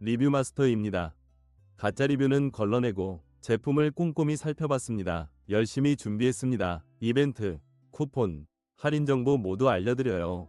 리뷰 마스터입니다. 가짜 리뷰는 걸러내고 제품을 꼼꼼히 살펴봤습니다. 열심히 준비했습니다. 이벤트, 쿠폰, 할인 정보 모두 알려드려요.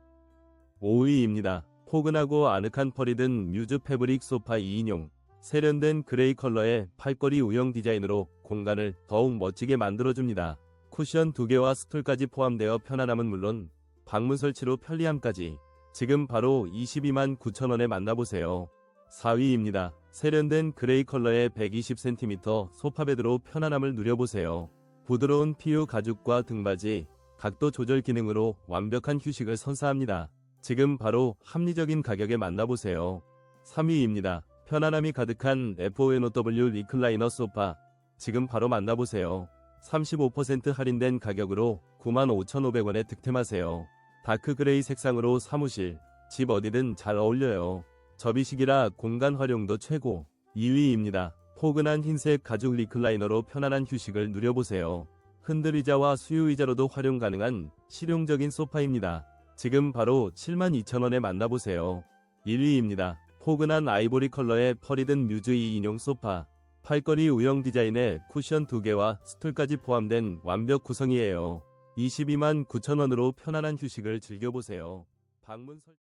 5위입니다. 포근하고 아늑한 펄이 든 뮤즈 패브릭 소파 2인용. 세련된 그레이 컬러의 팔걸이 우형 디자인으로 공간을 더욱 멋지게 만들어줍니다. 쿠션 2개와 스툴까지 포함되어 편안함은 물론 방문 설치로 편리함까지 지금 바로 22만 9천원에 만나보세요. 4위입니다. 세련된 그레이 컬러의 120cm 소파베드로 편안함을 누려보세요. 부드러운 PU 가죽과 등받이, 각도 조절 기능으로 완벽한 휴식을 선사합니다. 지금 바로 합리적인 가격에 만나보세요. 3위입니다. 편안함이 가득한 FONOW 리클라이너 소파. 지금 바로 만나보세요. 35% 할인된 가격으로 95,500원에 득템하세요. 다크 그레이 색상으로 사무실, 집 어디든 잘 어울려요. 접이식이라 공간 활용도 최고. 2위입니다. 포근한 흰색 가죽 리클라이너로 편안한 휴식을 누려보세요. 흔들의자와 수유의자로도 활용 가능한 실용적인 소파입니다. 지금 바로 72,000원에 만나보세요. 1위입니다. 포근한 아이보리 컬러의 펄이 든 뮤즈 2인용 소파. 팔걸이 우형 디자인의 쿠션 2개와 스툴까지 포함된 완벽 구성이에요. 22만 9천원으로 편안한 휴식을 즐겨보세요. 방문 설...